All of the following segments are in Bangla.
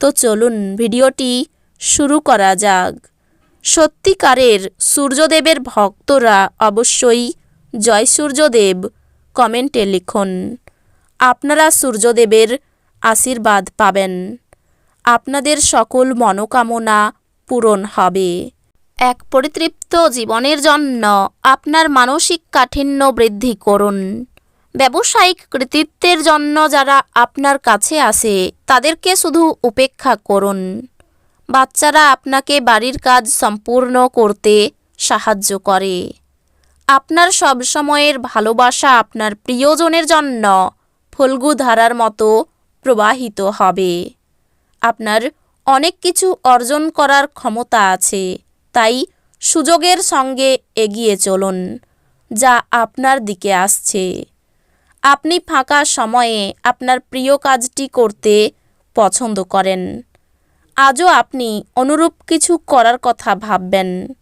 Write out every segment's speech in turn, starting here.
তো চলুন ভিডিওটি শুরু করা যাক। সত্যিকারের সূর্যদেবের ভক্তরা অবশ্যই জয় সূর্যদেব কমেন্টে লিখুন। আপনারা সূর্যদেবের আশীর্বাদ পাবেন। আপনাদের সকল মনোকামনা পূরণ হবে। এক পরিতৃপ্ত জীবনের জন্য আপনার মানসিক কাঠিন্য বৃদ্ধি করুন। ব্যবসায়িক কৃতিত্বের জন্য যারা আপনার কাছে আসে, তাদেরকে শুধু উপেক্ষা করুন। বাচ্চারা আপনাকে বাড়ির কাজ সম্পূর্ণ করতে সাহায্য করে। আপনার সব সময়ের ভালোবাসা আপনার প্রিয়জনের জন্য ফল্গু ধারার মতো প্রবাহিত হবে। আপনার অনেক কিছু অর্জন করার ক্ষমতা আছে, তাই সুযোগের সঙ্গে এগিয়ে চলুন, যা আপনার দিকে আসছে। আপনি ফাঁকা সময়ে আপনার প্রিয় কাজটি করতে পছন্দ করেন। আজও আপনি অনুরূপ কিছু করার কথা ভাববেন।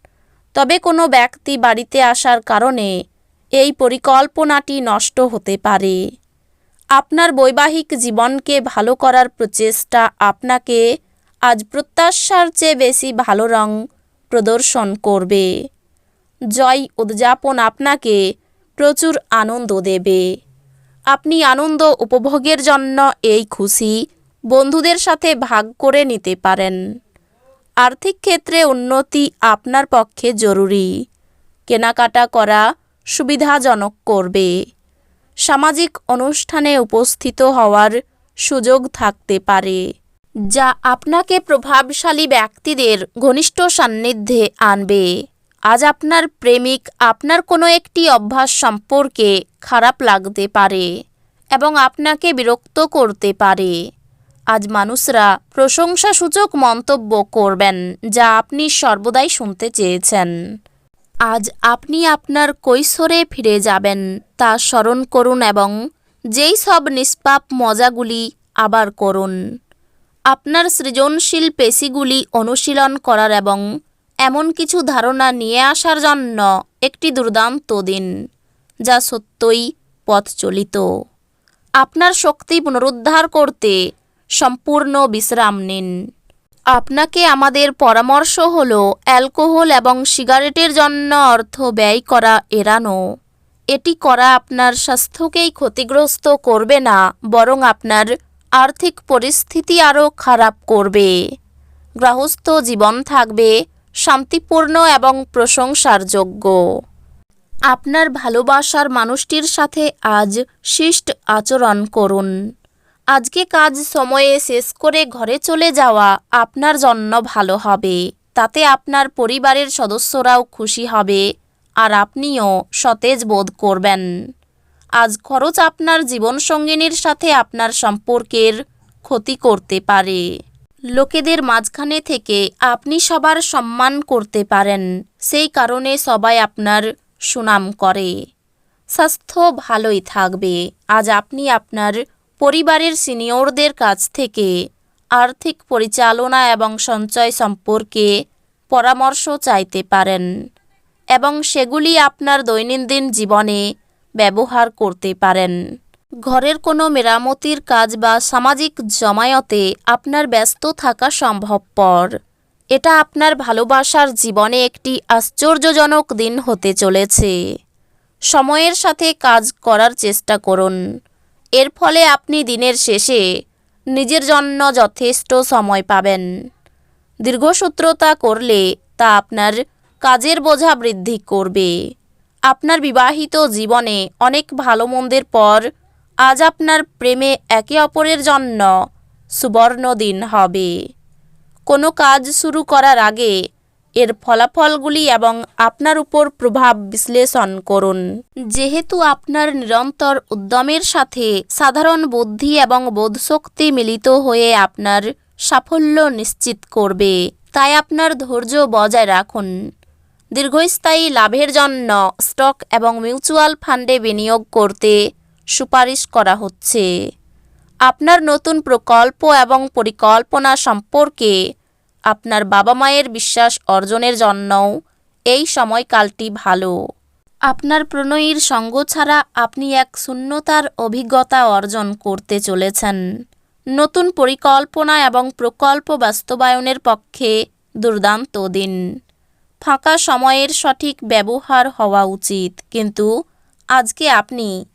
তবে কোনো ব্যক্তি বাড়িতে আসার কারণে এই পরিকল্পনাটি নষ্ট হতে পারে। আপনার বৈবাহিক জীবনকে ভালো করার প্রচেষ্টা আপনাকে আজ প্রত্যাশার চেয়ে বেশি ভালো রং প্রদর্শন করবে। জয় উদযাপন আপনাকে প্রচুর আনন্দ দেবে। আপনি আনন্দ উপভোগের জন্য এই খুশি বন্ধুদের সাথে ভাগ করে নিতে পারেন। আর্থিক ক্ষেত্রে উন্নতি আপনার পক্ষে জরুরি। কেনাকাটা করা সুবিধাজনক করবে। সামাজিক অনুষ্ঠানে উপস্থিত হওয়ার সুযোগ থাকতে পারে, যা আপনাকে প্রভাবশালী ব্যক্তিদের ঘনিষ্ঠ সান্নিধ্যে আনবে। আজ আপনার প্রেমিক আপনার কোনো একটি অভ্যাস সম্পর্কে খারাপ লাগতে পারে এবং আপনাকে বিরক্ত করতে পারে। আজ মানুষরা প্রশংসাসূচক মন্তব্য করবেন যা আপনি সর্বদাই শুনতে চেয়েছেন। আজ আপনি আপনার কৈশোরে ফিরে যাবেন, তা স্মরণ করুন এবং যেই সব নিষ্পাপ মজাগুলি আবার করুন। আপনার সৃজনশীল পেশিগুলি অনুশীলন করার এবং এমন কিছু ধারণা নিয়ে আসার জন্য একটি দুর্দান্ত দিন, যা সত্যই পথচলিত। আপনার শক্তি পুনরুদ্ধার করতে সম্পূর্ণ বিশ্রাম নিন। আপনাকে আমাদের পরামর্শ হল অ্যালকোহল এবং সিগারেটের জন্য অর্থ ব্যয় করা এড়ানো। এটি করা আপনার স্বাস্থ্যকেই ক্ষতিগ্রস্ত করবে না, বরং আপনার আর্থিক পরিস্থিতি আরও খারাপ করবে। গৃহস্থ জীবন থাকবে শান্তিপূর্ণ এবং প্রশংসার যোগ্য। আপনার ভালোবাসার মানুষটির সাথে আজ শিষ্ট আচরণ করুন। আজকে কাজ সময়ে শেষ করে ঘরে চলে যাওয়া আপনার জন্য ভালো হবে। তাতে আপনার পরিবারের সদস্যরাও খুশি হবে আর আপনিও সতেজ বোধ করবেন। আজ খরচ আপনার জীবনসঙ্গিনীর সাথে আপনার সম্পর্কের ক্ষতি করতে পারে। লোকেদের মাঝখানে থেকে আপনি সবার সম্মান করতে পারেন। সেই কারণে সবাই আপনার সুনাম করে। স্বাস্থ্য ভালোই থাকবে। আজ আপনি আপনার পরিবারের সিনিয়রদের কাছ থেকে আর্থিক পরিচালনা এবং সঞ্চয় সম্পর্কে পরামর্শ চাইতে পারেন এবং সেগুলি আপনার দৈনন্দিন জীবনে ব্যবহার করতে পারেন। ঘরের কোনো মেরামতির কাজ বা সামাজিক জমায়তে আপনার ব্যস্ত থাকা সম্ভবপর। এটা আপনার ভালোবাসার জীবনে একটি আশ্চর্যজনক দিন হতে চলেছে। সময়ের সাথে কাজ করার চেষ্টা করুন। এর ফলে আপনি দিনের শেষে নিজের জন্য যথেষ্ট সময় পাবেন। দীর্ঘসূত্রতা করলে তা আপনার কাজের বোঝা বৃদ্ধি করবে। আপনার বিবাহিত জীবনে অনেক ভালো মন্দের পর আজ আপনার প্রেমে একে অপরের জন্য সুবর্ণ দিন হবে। কোনো কাজ শুরু করার আগে এর ফলাফলগুলি এবং আপনার উপর প্রভাব বিশ্লেষণ করুন। যেহেতু আপনার নিরন্তর উদ্যমের সাথে সাধারণ বুদ্ধি এবং বোধশক্তি মিলিত হয়ে আপনার সাফল্য নিশ্চিত করবে, তাই আপনার ধৈর্য বজায় রাখুন। দীর্ঘস্থায়ী লাভের জন্য স্টক এবং মিউচুয়াল ফান্ডে বিনিয়োগ করতে সুপারিশ করা হচ্ছে। আপনার নতুন প্রকল্প এবং পরিকল্পনা সম্পর্কে আপনার বাবা মায়ের বিশ্বাস অর্জনের জন্যও এই সময়কালটি ভালো। আপনার প্রণয়ীর সঙ্গ ছাড়া আপনি এক শূন্যতার অভিজ্ঞতা অর্জন করতে চলেছেন। নতুন পরিকল্পনা এবং প্রকল্প বাস্তবায়নের পক্ষে দুর্দান্ত দিন। ফাঁকা সময়ের সঠিক ব্যবহার হওয়া উচিত। কিন্তু আজকে আপনি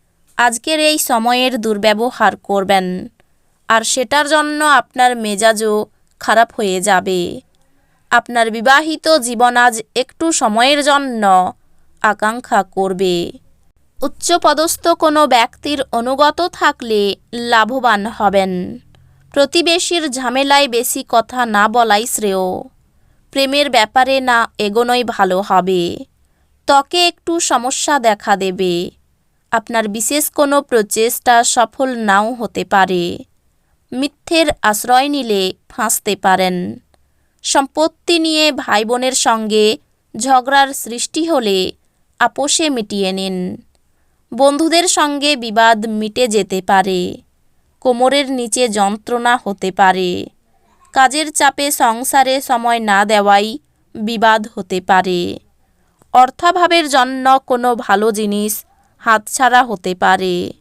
আজকের এই সময়ের দুর্ব্যবহার করবেন, আর সেটার জন্য আপনার মেজাজও খারাপ হয়ে যাবে। আপনার বিবাহিত জীবন আজ একটু সময়ের জন্য আকাঙ্ক্ষা করবে। উচ্চপদস্থ কোনো ব্যক্তির অনুগত থাকলে লাভবান হবেন। প্রতিবেশীর ঝামেলায় বেশি কথা না বলাই শ্রেয়। প্রেমের ব্যাপারে না এগোনোই ভালো হবে। ত্বকে একটু সমস্যা দেখা দেবে। আপনার বিশেষ কোনো প্রচেষ্টা সফল নাও হতে পারে। মিথ্যের আশ্রয় নিলে ফাঁসতে পারেন। সম্পত্তি নিয়ে ভাই বোনের সঙ্গে ঝগড়ার সৃষ্টি হলে আপোষে মিটিয়ে নিন। বন্ধুদের সঙ্গে বিবাদ মিটে যেতে পারে। কোমরের নিচে যন্ত্রণা হতে পারে। কাজের চাপে সংসারে সময় না দেওয়াই বিবাদ হতে পারে। অর্থাভাবের জন্য কোনো ভালো জিনিস হাতছাড়া হতে পারে।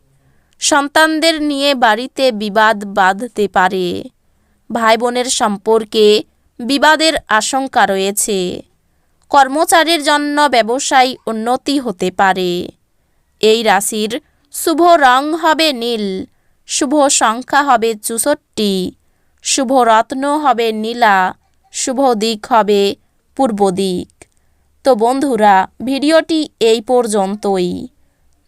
সন্তানদের নিয়ে বাড়িতে বিবাদ বাঁধতে পারে। ভাই বোনের সম্পর্কে বিবাদের আশঙ্কা রয়েছে। কর্মচারীর জন্য ব্যবসায় উন্নতি হতে পারে। এই রাশির শুভ রং হবে নীল, শুভ সংখ্যা হবে চুষট্টি, শুভ রত্ন হবে নীলা, শুভ দিক হবে পূর্ব দিক। তো বন্ধুরা, ভিডিওটি এই পর্যন্তই।